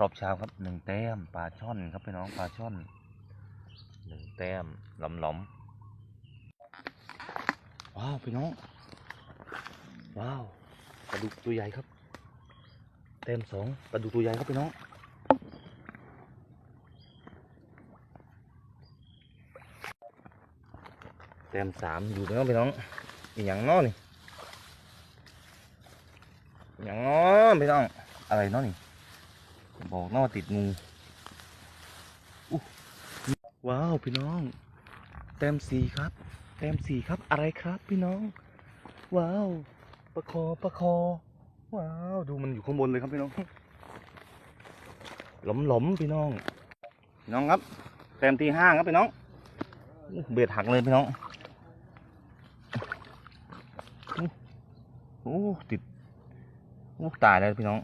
รอบเช้าครับหนึ่งแต้มปลาช่อนครับพี่น้องปลาช่อนหนึ่งแต้มหลอมหลอมๆว้าวพี่น้อง ว้าวปลาดุกตัวใหญ่ครับแต้มสองปลาดุกตัวใหญ่ครับพี่น้องแต้มสามอยู่ไหมครับพี่น้องอีกอย่างน้อนี่อหย่างน้อพี่น้องอะไรน้อนี่ บอกน้อติดงูอู้ว้าวพี่น้อง แต้มสี่ครับ แต้มสี่ครับอะไรครับพี่น้อง ว้าวประคอประคอ ว้าวดูมันอยู่ข้างบนเลยครับพี่น้อง หลอมหลอมๆพี่น้องพี่น้องครับแต้มที่ห้าครับพี่น้อง เบ็ดหักเลยพี่น้องโอ้ติดโอ้ตายแล้วพี่น้อง